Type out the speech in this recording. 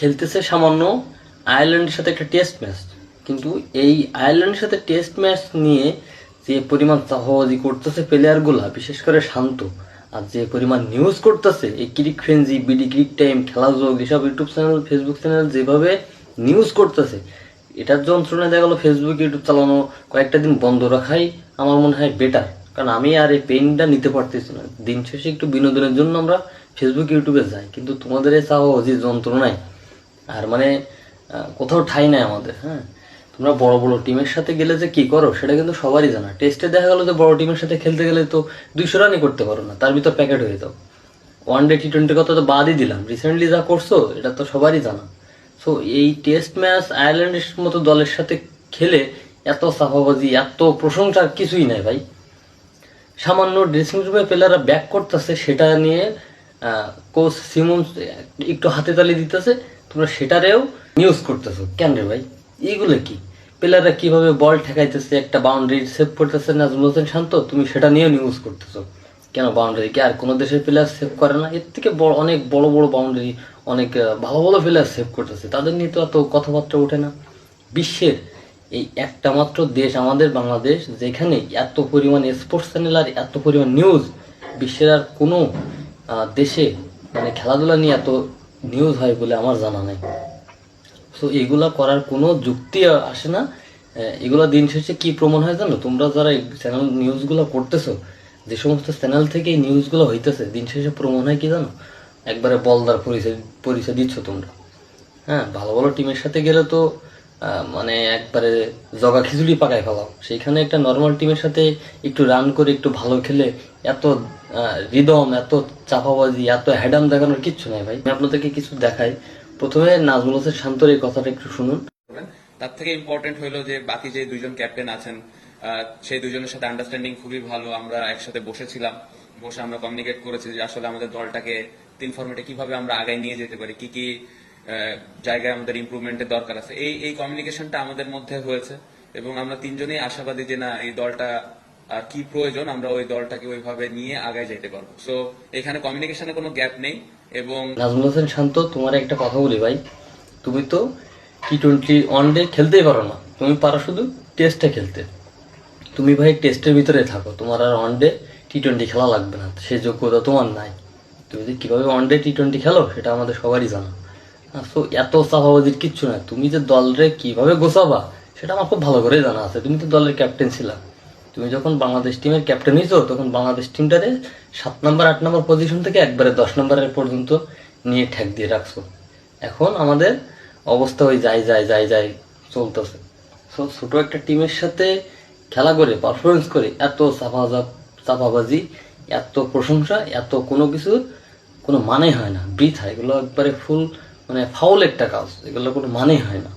খেলতেছে সামান্য আয়ারল্যান্ডের সাথে একটা টেস্ট ম্যাচ কিন্তু এই আয়ারল্যান্ডের সাথে টেস্ট ম্যাচ নিয়ে যে পরিমাণ চাহবাজি করতেছে প্লেয়ারগুলা বিশেষ করে শান্ত, আর যে পরিমাণ নিউজ করতেছে, এই Cric Frenzy BD Cric time খেলাযোগ, এসব ইউটিউব চ্যানেল ফেসবুক চ্যানেল যেভাবে নিউজ করতেছে, এটার যন্ত্রণায় দেখা গেলো ফেসবুক ইউটিউব চালানো কয়েকটা দিন বন্ধ রাখাই আমার মনে হয় বেটার কারণ আমি আর এই পেইনটা নিতে পারতেছি না। দিন শেষে একটু বিনোদনের জন্য আমরা ফেসবুক ইউটিউবে যাই। কিন্তু তোমাদের এই চাহবাজি যন্ত্রণায় আর মানে কোথাও ঠাই নাই আমাদের হ্যাঁ? তোমরা বড় বড় টিমের সাথে গেলে যে কি করো, সেটা কিন্তু সবারই জানা। টেস্টে দেখা গেলো যে বড় টিমের সাথে খেলতে গেলে তো দুইশো রানই করতে পারো না, তার ভিতর প্যাকেট হয়ে যাও। ওয়ান ডে টি টোয়েন্টির কথা তো বাদই দিলাম রিসেন্টলি যা করছ, এটা তো সবারই জানা। সো এই টেস্ট ম্যাচ আয়ারল্যান্ডের মতো দলের সাথে খেলে এত সাফাবাজি এত প্রশংসার কিছুই নাই ভাই। সামান্য ড্রেসিং রুমে প্লেয়াররা ব্যাক করতেছে, সেটা নিয়ে কোচ সিমন একটু হাতে তালি দিতেছে তোমরা সেটারেও নিউজ করতেছো। কেন রে ভাই? এইগুলো কি? প্লেয়াররা কীভাবে বল ঠেকাইতেছে, একটা বাউন্ডারি সেভ করতেছে? নাজমুল হোসেন শান্ত, তুমি সেটা নিয়েও নিউজ করতেছো। কেন বাউন্ডারি কি? আর কোনো দেশের প্লেয়ার সেভ করে না? এর থেকে বড়, অনেক বড় বড় বাউন্ডারি অনেক ভালো ভালো প্লেয়ার সেভ করতেছে। তাদের নিয়ে তো এত কথাবার্তা ওঠে না। বিশ্বের এই একটা মাত্র দেশ আমাদের বাংলাদেশ, যেখানে এত পরিমাণ স্পোর্টস চ্যানেল আর এত পরিমাণ নিউজ বিশ্বের আর কোনো দেশে মানে খেলাধুলা নিয়ে এত নিউজ হয় বলে আমার জানা নেই। সো এগুলা করার কোনো যুক্তি আসে না। এগুলো দিন শেষে কি প্রমাণ হয় জানো? তোমরা যারা চ্যানেল নিউজগুলো করতেছো, যে সমস্ত চ্যানেল থেকে এই নিউজগুলো হইতেছে, দিন শেষে প্রমাণ হয় কি জানো? একবারে বলদার পরিচয় পরিচয় দিচ্ছ তোমরা। হ্যাঁ ভালো ভালো টিমের সাথে গেলে তো মানে একবারে জগা খিচুড়ি পাকায় ফেলাও সেইখানে একটা নর্মাল টিমের সাথে একটু রান করে একটু ভালো খেলে এত রিদম এত চাপাবাজি, এত হ্যাডাম দেখানোর কিচ্ছু নাই ভাই। আমি আপনাদেরকে কিছু দেখাই। প্রথমে নাজমুল হোসেন শান্তর এই কথাটা একটু শুনুন। তার থেকে ইম্পর্টেন্ট হলো যে বাকি যে দুইজন ক্যাপ্টেন আছেন সেই দুজনের সাথে আন্ডারস্ট্যান্ডিং খুবই ভালো। আমরা একসাথে বসেছিলাম। বসে আমরা কমিউনিকেট করেছি যে আসলে আমাদের দলটাকে তিন ফর্মেটে কীভাবে আমরা আগায় নিয়ে যেতে পারি, কি কি জায়গায় আমাদের ইমপ্রুভমেন্টের দরকার আছে। এই এই কমিউনিকেশনটা আমাদের মধ্যে হয়েছে এবং আমরা তিনজনেই আশাবাদী যে না, এই দলটা কি প্রয়োজন, আমরা ওই দলটাকে ওইভাবে নিয়ে আগায় যেতে পারব। সো এখানে কমিউনিকেশনে কোনো গ্যাপ নেই এবং নাজমুল হোসেন শান্ত, তোমার একটা কথা বলি ভাই। তুমি তো টি টোয়েন্টি ওয়ান ডে খেলতেই পারো না। তুমি পারো শুধু টেস্টে খেলতে। তুমি ভাই টেস্টের ভিতরে থাকো। তোমার আর ওয়ান ডে টি টোয়েন্টি খেলা লাগবে না। সে যোগ্যতা তোমার নাই। তুমি যে কীভাবে ওয়ান ডে টি টোয়েন্টি খেলো, সেটা আমাদের সবারই জানা। এত চাপাবাজির কিচ্ছু না তুমি যে দলরে কীভাবে গোছাবা, সেটা আমার খুব ভালো করে জানা আছে। তুমি তো দলের ক্যাপ্টেন ছিলা। তুমি যখন বাংলাদেশ টিমের ক্যাপ্টেন হইছো, তখন বাংলাদেশ টিমটারে সাত নম্বর আট নম্বর পজিশন থেকে একবারে দশ নম্বরের পর্যন্ত নিয়ে ঠেক দিয়ে রাখছো। এখন আমাদের অবস্থা ওই যাই যাই যাই যাই চলতেছে। সো ছোট একটা টিমের সাথে খেলা করে পারফরমেন্স করে, এত চাপা চাপাবাজি এত প্রশংসা, এত কোনো কিছুর কোনো মানে হয় না। বৃথা এগুলো একবারে ফুল মানে ফাউল একটা কাজ এগুলো কোনো মানে হয় না।